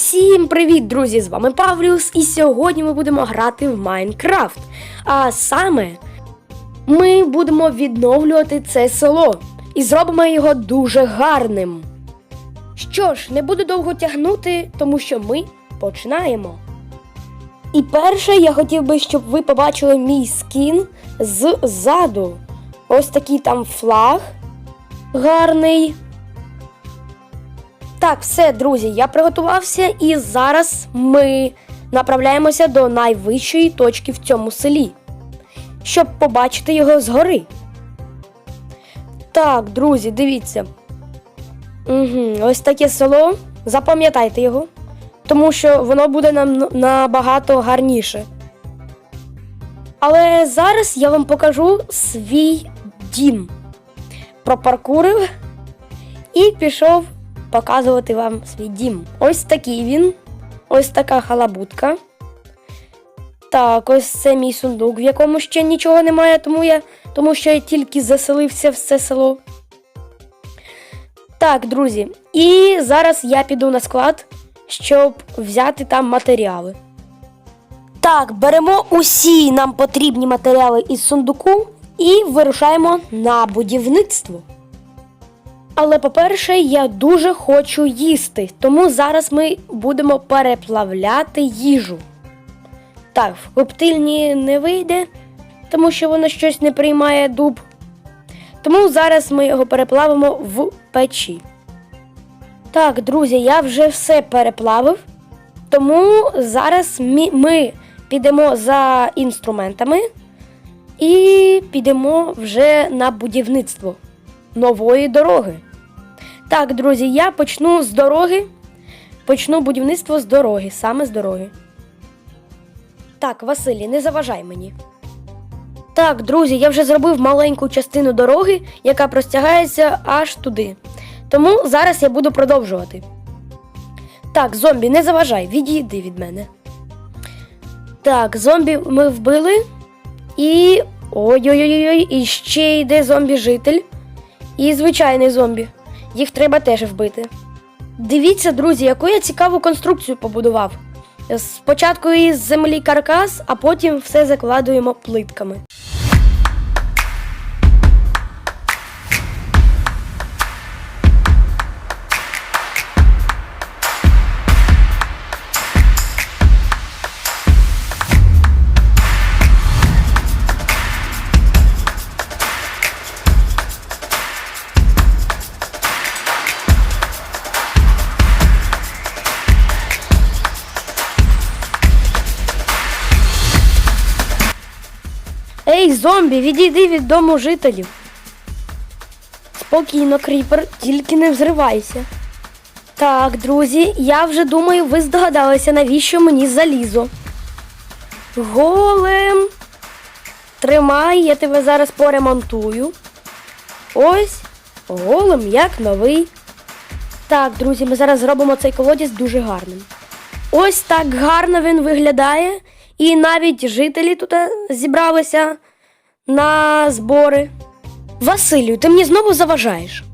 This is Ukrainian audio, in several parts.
Всім привіт, друзі! З вами Павлюс, і сьогодні ми будемо грати в Майнкрафт. А саме ми будемо відновлювати це село і зробимо його дуже гарним. Що ж, не буду довго тягнути, тому що ми починаємо. І перше, я хотів би, щоб ви побачили мій скін ззаду. Ось такий там флаг гарний. Так, все, друзі, я приготувався, і зараз ми направляємося до найвищої точки в цьому селі, щоб побачити його згори. Так, друзі, дивіться. Угу, ось таке село. Запам'ятайте його, тому що воно буде нам набагато гарніше. Але зараз я вам покажу свій дім. Пропаркурив і пішов показувати вам свій дім. Ось такий він. Ось така халабутка. Так, ось це мій сундук, в якому ще нічого немає, тому я, тому що я тільки заселився в це село. Так, друзі, і зараз я піду на склад, щоб взяти там матеріали. Так, беремо усі нам потрібні матеріали із сундуку і вирушаємо на будівництво. Але, по-перше, я дуже хочу їсти, тому зараз ми будемо переплавляти їжу. Так, в коптильні не вийде, тому що воно щось не приймає дуб. Тому зараз ми його переплавимо в печі. Так, друзі, я вже все переплавив. Тому зараз ми, ми підемо за інструментами і підемо вже на будівництво нової дороги. Так, друзі, я почну з дороги. Почну будівництво з дороги, саме з дороги. Так, Василій, не заважай мені. Так, друзі, я вже зробив маленьку частину дороги, яка простягається аж туди. Тому зараз я буду продовжувати. Так, зомбі, не заважай, відійди від мене. Так, зомбі ми вбили. І. Ой-ой-ой, і ще йде зомбі-житель. І звичайний зомбі. Їх треба теж вбити. Дивіться, друзі, яку я цікаву конструкцію побудував. Спочатку із землі каркас, а потім все закладуємо плитками. Зомбі, відійди від дому жителів. Спокійно, кріпер, тільки не взривайся. Так, друзі, я вже думаю, ви здогадалися, навіщо мені залізо. Голем. Тримай, я тебе зараз поремонтую. Ось, голем як новий. Так, друзі, ми зараз зробимо цей колодязь дуже гарним. Ось так гарно він виглядає. І навіть жителі тут е, зібралися на збори. Василю, ти мені знову заважаєш.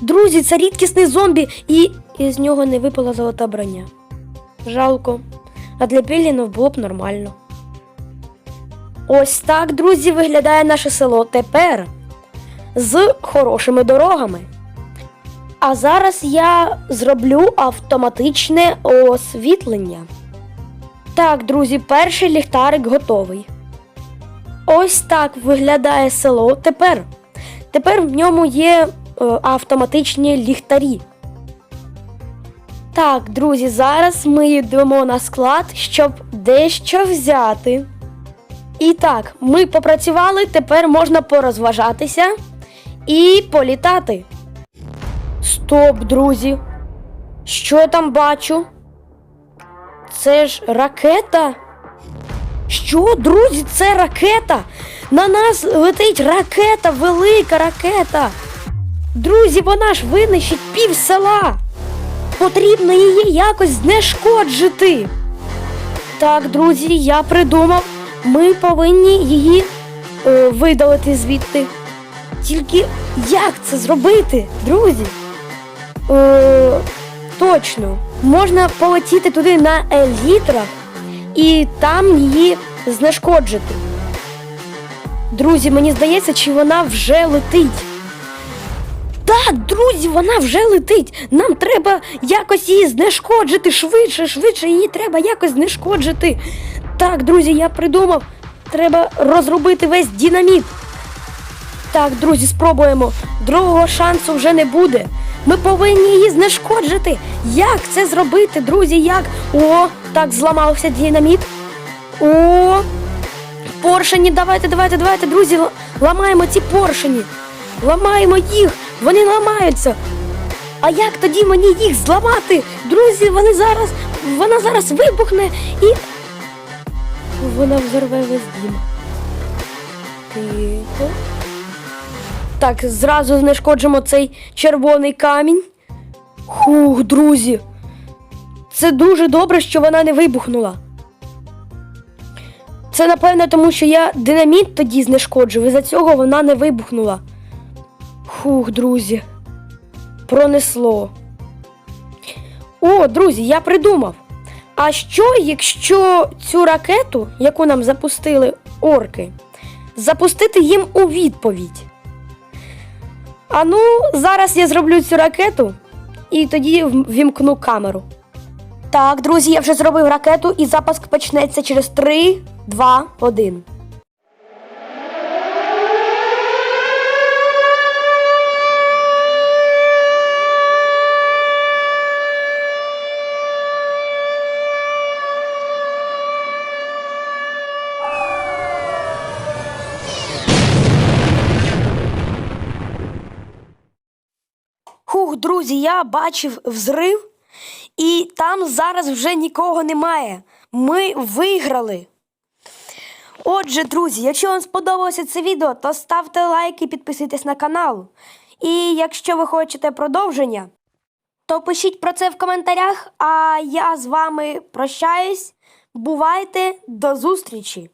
Друзі, це рідкісний зомбі, і із нього не випала золота броня. Жалко. А для Пілінов було б нормально. Ось так, друзі, виглядає наше село тепер з хорошими дорогами. А зараз я зроблю автоматичне освітлення. Так, друзі, перший ліхтарик готовий. Ось так виглядає село тепер. Тепер в ньому є е, автоматичні ліхтарі. Так, друзі, зараз ми йдемо на склад, щоб дещо взяти. І так, ми попрацювали, тепер можна порозважатися і політати. Стоп, друзі! Що я там бачу? Це ж ракета? Що, друзі, це ракета? На нас летить ракета, велика ракета. Друзі, вона ж винищить пів села. Потрібно її якось знешкоджити. Так, друзі, я придумав. Ми повинні її е, видалити звідти. Тільки як це зробити, друзі? Е, точно. Можна полетіти туди на елітрах і там її знешкоджити. Друзі, мені здається, чи вона вже летить. Так, друзі, вона вже летить. Нам треба якось її знешкоджити швидше, швидше її треба якось знешкоджити. Так, друзі, я придумав. Треба розробити весь динаміт. Так, друзі, спробуємо. Другого шансу вже не буде. Ми повинні її знешкоджити. Як це зробити, друзі? Як? О, так, зламався динаміт. О, поршені, давайте, давайте, давайте, друзі, ламаємо ці поршені. Ламаємо їх, вони ламаються. А як тоді мені їх зламати? Друзі, вони зараз, вона зараз вибухне і. Вона взорве весь дім. Тихо. Так, зразу знешкоджимо цей червоний камінь. Хух, друзі. Це дуже добре, що вона не вибухнула. Це, напевно, тому що я динаміт тоді знешкоджив, і за цього вона не вибухнула. Хух, друзі. Пронесло. О, друзі, я придумав. А що, якщо цю ракету, яку нам запустили орки, запустити їм у відповідь? А ну, зараз я зроблю цю ракету і тоді ввімкну вімкну камеру. Так, друзі, я вже зробив ракету і запуск почнеться через 3, 2, 1. Хух, друзі, я бачив взрив, і там зараз вже нікого немає. Ми виграли. Отже, друзі, якщо вам сподобалося це відео, то ставте лайк і підписуйтесь на канал. І якщо ви хочете продовження, то пишіть про це в коментарях. А я з вами прощаюсь. Бувайте, до зустрічі!